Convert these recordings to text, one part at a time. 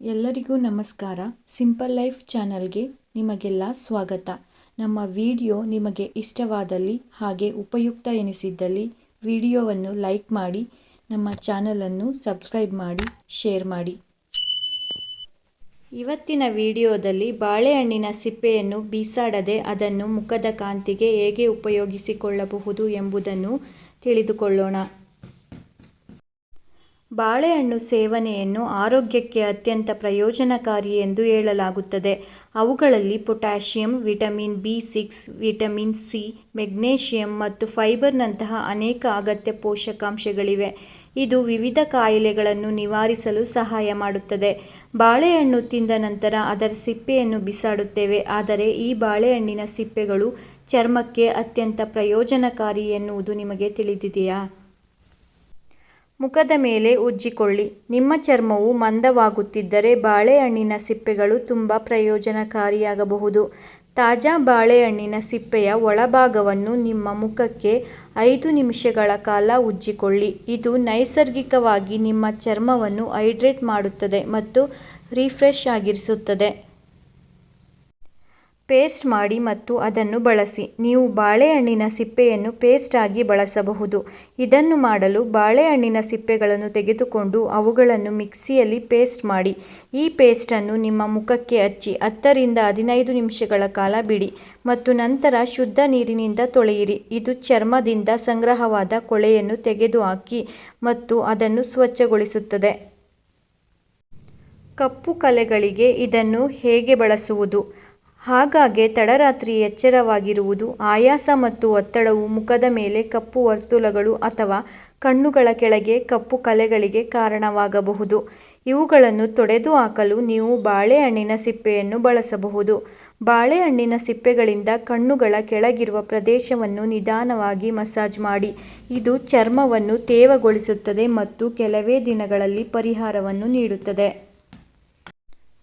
ಎಲ್ಲರಿಗೂ ನಮಸ್ಕಾರ. Simple life ಚಾನಲ್ಗೆ ನಿಮಗೆಲ್ಲ ಸ್ವಾಗತ. ನಮ್ಮ ವಿಡಿಯೋ ನಿಮಗೆ ಇಷ್ಟವಾದಲ್ಲಿ ಹಾಗೆ ಉಪಯುಕ್ತ ಎನಿಸಿದ್ದಲ್ಲಿ ವಿಡಿಯೋವನ್ನು ಲೈಕ್ ಮಾಡಿ, ನಮ್ಮ ಚಾನಲನ್ನು ಸಬ್ಸ್ಕ್ರೈಬ್ ಮಾಡಿ, ಶೇರ್ ಮಾಡಿ. ಇವತ್ತಿನ ವಿಡಿಯೋದಲ್ಲಿ ಬಾಳೆಹಣ್ಣಿನ ಸಿಪ್ಪೆಯನ್ನು ಬೀಸಾಡದೆ ಅದನ್ನು ಮುಖದ ಕಾಂತಿಗೆ ಹೇಗೆ ಉಪಯೋಗಿಸಿಕೊಳ್ಳಬಹುದು ಎಂಬುದನ್ನು ತಿಳಿದುಕೊಳ್ಳೋಣ. ಬಾಳೆಹಣ್ಣು ಸೇವನೆಯನ್ನು ಆರೋಗ್ಯಕ್ಕೆ ಅತ್ಯಂತ ಪ್ರಯೋಜನಕಾರಿ ಎಂದು ಹೇಳಲಾಗುತ್ತದೆ. ಅವುಗಳಲ್ಲಿ potassium, vitamin B six vitamin C, magnesium ಮತ್ತು ಫೈಬರ್ನಂತಹ ಅನೇಕ ಅಗತ್ಯ ಪೋಷಕಾಂಶಗಳಿವೆ. ಇದು ವಿವಿಧ ಕಾಯಿಲೆಗಳನ್ನು ನಿವಾರಿಸಲು ಸಹಾಯ ಮಾಡುತ್ತದೆ. ಬಾಳೆಹಣ್ಣು ತಿಂದ ನಂತರ ಅದರ ಸಿಪ್ಪೆಯನ್ನು ಬಿಸಾಡುತ್ತೇವೆ. ಆದರೆ ಈ ಬಾಳೆಹಣ್ಣಿನ ಸಿಪ್ಪೆಗಳು ಚರ್ಮಕ್ಕೆ ಅತ್ಯಂತ ಪ್ರಯೋಜನಕಾರಿ ಎನ್ನುವುದು ನಿಮಗೆ ತಿಳಿದಿದೆಯಾ? ಮುಖದ ಮೇಲೆ ಉಜ್ಜಿಕೊಳ್ಳಿ. ನಿಮ್ಮ ಚರ್ಮವು ಮಂದವಾಗುತ್ತಿದ್ದರೆ ಬಾಳೆಹಣ್ಣಿನ ಸಿಪ್ಪೆಗಳು ತುಂಬ ಪ್ರಯೋಜನಕಾರಿಯಾಗಬಹುದು. ತಾಜಾ ಬಾಳೆಹಣ್ಣಿನ ಸಿಪ್ಪೆಯ ಒಳಭಾಗವನ್ನು ನಿಮ್ಮ ಮುಖಕ್ಕೆ ಐದು ನಿಮಿಷಗಳ ಕಾಲ ಉಜ್ಜಿಕೊಳ್ಳಿ. ಇದು ನೈಸರ್ಗಿಕವಾಗಿ ನಿಮ್ಮ ಚರ್ಮವನ್ನು ಹೈಡ್ರೇಟ್ ಮಾಡುತ್ತದೆ ಮತ್ತು ರಿಫ್ರೆಶ್ ಆಗಿರಿಸುತ್ತದೆ. ಪೇಸ್ಟ್ ಮಾಡಿ ಮತ್ತು ಅದನ್ನು ಬಳಸಿ. ನೀವು ಬಾಳೆಹಣ್ಣಿನ ಸಿಪ್ಪೆಯನ್ನು ಪೇಸ್ಟ್ ಆಗಿ ಬಳಸಬಹುದು. ಇದನ್ನು ಮಾಡಲು ಬಾಳೆಹಣ್ಣಿನ ಸಿಪ್ಪೆಗಳನ್ನು ತೆಗೆದುಕೊಂಡು ಅವುಗಳನ್ನು ಮಿಕ್ಸಿಯಲ್ಲಿ ಪೇಸ್ಟ್ ಮಾಡಿ. ಈ ಪೇಸ್ಟನ್ನು ನಿಮ್ಮ ಮುಖಕ್ಕೆ ಹಚ್ಚಿ, ಹತ್ತರಿಂದ ಹದಿನೈದು ನಿಮಿಷಗಳ ಕಾಲ ಬಿಡಿ ಮತ್ತು ನಂತರ ಶುದ್ಧ ನೀರಿನಿಂದ ತೊಳೆಯಿರಿ. ಇದು ಚರ್ಮದಿಂದ ಸಂಗ್ರಹವಾದ ಕೊಳೆಯನ್ನು ತೆಗೆದುಹಾಕಿ ಮತ್ತು ಅದನ್ನು ಸ್ವಚ್ಛಗೊಳಿಸುತ್ತದೆ. ಕಪ್ಪು ಕಲೆಗಳಿಗೆ ಇದನ್ನು ಹೇಗೆ ಬಳಸುವುದು? ಆಗಾಗ್ಗೆ ತಡರಾತ್ರಿ ಎಚ್ಚರವಾಗಿರುವುದು, ಆಯಾಸ ಮತ್ತು ಒತ್ತಡವು ಮುಖದ ಮೇಲೆ ಕಪ್ಪು ವರ್ತುಲಗಳು ಅಥವಾ ಕಣ್ಣುಗಳ ಕೆಳಗೆ ಕಪ್ಪು ಕಲೆಗಳಿಗೆ ಕಾರಣವಾಗಬಹುದು. ಇವುಗಳನ್ನು ತೊಡೆದು ಹಾಕಲು ನೀವು ಬಾಳೆಹಣ್ಣಿನ ಸಿಪ್ಪೆಯನ್ನು ಬಳಸಬಹುದು. ಬಾಳೆಹಣ್ಣಿನ ಸಿಪ್ಪೆಗಳಿಂದ ಕಣ್ಣುಗಳ ಕೆಳಗಿರುವ ಪ್ರದೇಶವನ್ನು ನಿಧಾನವಾಗಿ ಮಸಾಜ್ ಮಾಡಿ. ಇದು ಚರ್ಮವನ್ನು ತೇವಗೊಳಿಸುತ್ತದೆ ಮತ್ತು ಕೆಲವೇ ದಿನಗಳಲ್ಲಿ ಪರಿಹಾರವನ್ನು ನೀಡುತ್ತದೆ.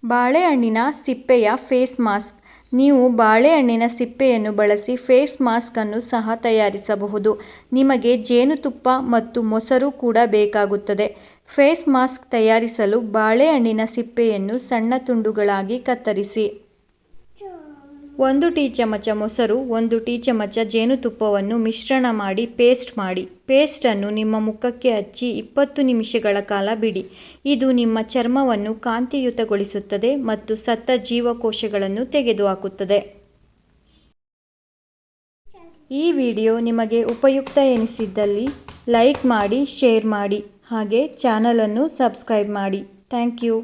ಬಾಳೆಹಣ್ಣಿನ ಸಿಪ್ಪೆಯ ಫೇಸ್ ಮಾಸ್ಕ್ ನೀವು ಬಾಳೆಹಣ್ಣಿನ ಸಿಪ್ಪೆಯನ್ನು ಬಳಸಿ ಫೇಸ್ ಮಾಸ್ಕ್ ಅನ್ನು ಸಹ ತಯಾರಿಸಬಹುದು. ನಿಮಗೆ ಜೇನುತುಪ್ಪ ಮತ್ತು ಮೊಸರು ಕೂಡ ಬೇಕಾಗುತ್ತದೆ. ಫೇಸ್ ಮಾಸ್ಕ್ ತಯಾರಿಸಲು ಬಾಳೆಹಣ್ಣಿನ ಸಿಪ್ಪೆಯನ್ನು ಸಣ್ಣ ತುಂಡುಗಳಾಗಿ ಕತ್ತರಿಸಿ. ಒಂದು ಟೀ ಚಮಚ ಮೊಸರು, ಒಂದು ಟೀ ಚಮಚ ಜೇನುತುಪ್ಪವನ್ನು ಮಿಶ್ರಣ ಮಾಡಿ ಪೇಸ್ಟ್ ಮಾಡಿ. ಪೇಸ್ಟನ್ನು ನಿಮ್ಮ ಮುಖಕ್ಕೆ ಹಚ್ಚಿ ಇಪ್ಪತ್ತು ನಿಮಿಷಗಳ ಕಾಲ ಬಿಡಿ. ಇದು ನಿಮ್ಮ ಚರ್ಮವನ್ನು ಕಾಂತಿಯುತಗೊಳಿಸುತ್ತದೆ ಮತ್ತು ಸತ್ತ ಜೀವಕೋಶಗಳನ್ನು ತೆಗೆದುಹಾಕುತ್ತದೆ. ಈ ವಿಡಿಯೋ ನಿಮಗೆ ಉಪಯುಕ್ತ ಎನಿಸಿದ್ದಲ್ಲಿ ಲೈಕ್ ಮಾಡಿ, ಶೇರ್ ಮಾಡಿ, ಹಾಗೆ ಚಾನಲನ್ನು ಸಬ್ಸ್ಕ್ರೈಬ್ ಮಾಡಿ. Thank you.